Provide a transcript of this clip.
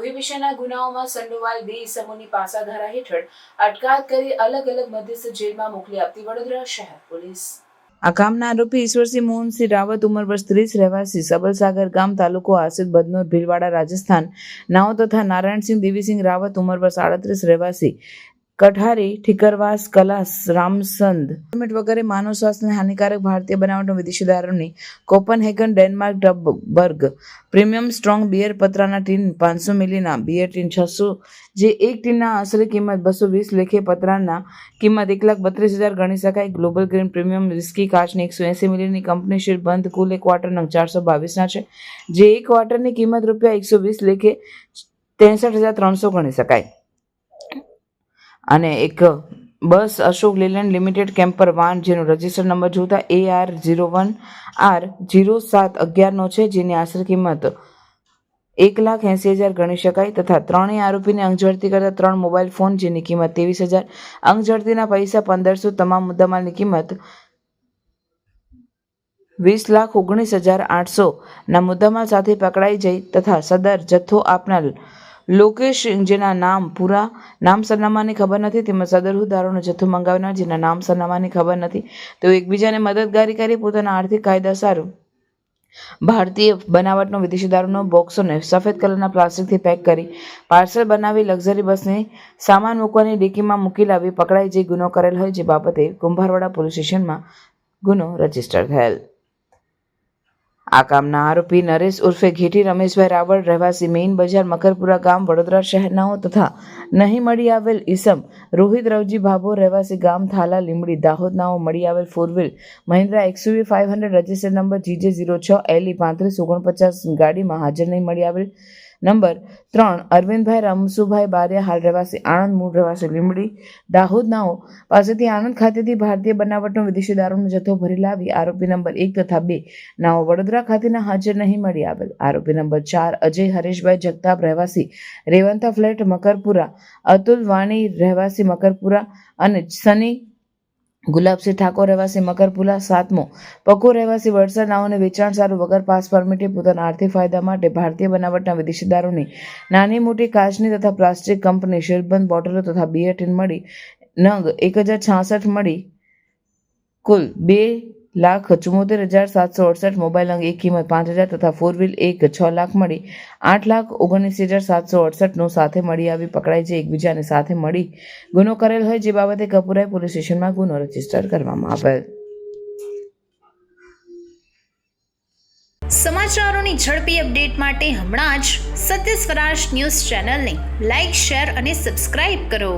વિશેના ગુનાઓમાં સંડોવાયેલ બે ઇસમોની પાસાધારા હેઠળ અટકાયત કરી અલગ અલગ મધ્યસ્થ જેલમાં મોકલી આપતી વડોદરા શહેર પોલીસ. આ કામના આરોપી ઈશ્વરસિંહ મોહનસિંહ રાવત, ઉંમર વર્ષ ત્રીસ, રહેવાસી સબલસાગર ગામ, તાલુકો આસિદ બદનોર, ભીલવાડા, રાજસ્થાન. નાઓ તથા નારાયણસિંહ, દેવીસિંહ રાવત, ઉંમર વર્ષ આડત્રીસ, રહેવાસી કઠારી ઠીકરવાસ, કલાસ, રામસંદ વગેરે માનવ સ્વાસ્થ્યને હાનિકારક ભારતીય બનાવટનો વિદેશી દારૂની, Copenhagen, Denmark Tuborg premium strong beer પતરાના tin, પાંચસો મિલીના બિયર ટીન, છસો, જે એક ટીનના આશરે કિંમત બસો વીસ લેખે પતરાના કિંમત એક લાખ બત્રીસ હજાર ગણી શકાય. ગ્લોબલ ગ્રીન પ્રીમિયમ રિસ્કી કાચની એકસો એંસી મિલીની કંપની શીટ બંધ કુલ એક ક્વાર્ટરના ચારસો બાવીસના છે, જે એક ક્વાર્ટરની કિંમત રૂપિયા એકસો વીસ લેખે ત્રેસઠ હજાર ત્રણસો ગણી શકાય. અને એક bus Ashok Leyland limited camper van જેનો રજિસ્ટર નંબર જોતા A R zero one R zero સાત અગિયારનો છે, જેની આશરે કિંમત એક લાખ એંસી હજાર ગણી શકાય તથા ત્રણેય આરોપીને અંગઝડતી કરતા ત્રણ મોબાઈલ ફોન, જેની કિંમત ત્રેવીસ હજાર. અંગઝડતીના પૈસા પંદરસો, તમામ મુદ્દામાલની કિંમત વીસ લાખ ઓગણીસ હજાર આઠસો. ના મુદ્દામાલ સાથે પકડાઈ જઈ તથા સદર જથ્થો આપનાર લોકેશ, જેના નામ પૂરા, નામ સરનામાની ખબર નથી, તેમજ સદરહુદારોનો જથ્થો મંગાવનાર, જેના નામ સરનામાની ખબર નથી. તેઓ એકબીજાને મદદગારી કરી પોતાના આર્થિક કાયદા સારું. ભારતીય બનાવટનો વિદેશી દારૂનો બોક્સોને સફેદ કલરના પ્લાસ્ટિકથી પેક કરી પાર્સલ બનાવી લક્ઝરી બસને સામાન મૂકવાની ડીકીમાં મૂકી લાવી પકડાઈ જે ગુનો કરેલ હોય, જે બાબતે કુંભારવાડા પોલીસ સ્ટેશનમાં ગુનો રજિસ્ટર થયેલ. આ કામના આરોપી નરેશ ઉર્ફે ઘેટી રમેશભાઈ રાવળ રહેવાસી મેઇન બજાર મકરપુરા ગામ વડોદરા શહેરનાઓ તથા નહીં મળી આવેલ ઈસમ રોહિત રવજી ભાભો રહેવાસી ગામ થાલા લીમડી દાહોદનાઓ મળી આવેલ four wheel Mahindra XUV five hundred register number GJ zero છ એલઈ પાંત્રીસ ઓગણપચાસ ગાડીમાં હાજર નહીં મળી આવેલ નંબર ત્રણ, અરવિંદભાઈ રમસુભાઈ બારિયા, હાલ રહેવાસી આણંદ, મૂળ રહેવાસી લીમડી દાહોદ નાઓ. પાસેથી આણંદ ખાતેથી ભારતીય બનાવટનો વિદેશી દારૂનો જથ્થો ભરી લાવી આરોપી નંબર એક તથા બે. નાઓ વડોદરા ખાતેના હાજર નહીં મળી આવેલ. આરોપી નંબર ચાર, અજય હરેશભાઈ જગતાપ રહેવાસી, રેવંતા ફ્લેટ મકરપુરા, અતુલ વાણી રહેવાસી મકરપુરા અને સની ગુલાબસિંહ ઠાકોર રહેવાસી મકરપુલા સાતમો. પકો રહેવાસી વડસર નાઓને વેચાણ સારું વગર પાસ પરમિટે પોતાના આર્થિક ફાયદા માટે ભારતીય બનાવટના વિદેશીદારોની નાની મોટી કાચની તથા પ્લાસ્ટિક કંપની શિલ્પબંધ બોટલો તથા બિયર ટીન મળી, નંગ એક હજાર છાસઠ મળી કુલ બે લાખ ચુમ્મોતેર હજાર સાતસો અડસઠ મોબાઈલ અંગ એક કિંમત પાંચ હજાર તથા ફોર વ્હીલ એક છ લાખ મળી. આઠ લાખ ઓગણીસ હજાર સાતસો અડસઠનો સાથે મળી આવી પકડાઈ છે એકબીજાને સાથે મળી ગુનો કરેલ હોય જે બાબતે કપૂરાએ પોલીસ સ્ટેશનમાં ગુનો રજિસ્ટર કરવામાં આવેલ. સમાચારોની ઝડપી અપડેટ માટે હમણાં જ સત્ય સ્વરાજ ન્યૂઝ ચેનલને લાઇક શેર અને સબસ્ક્રાઇબ કરો.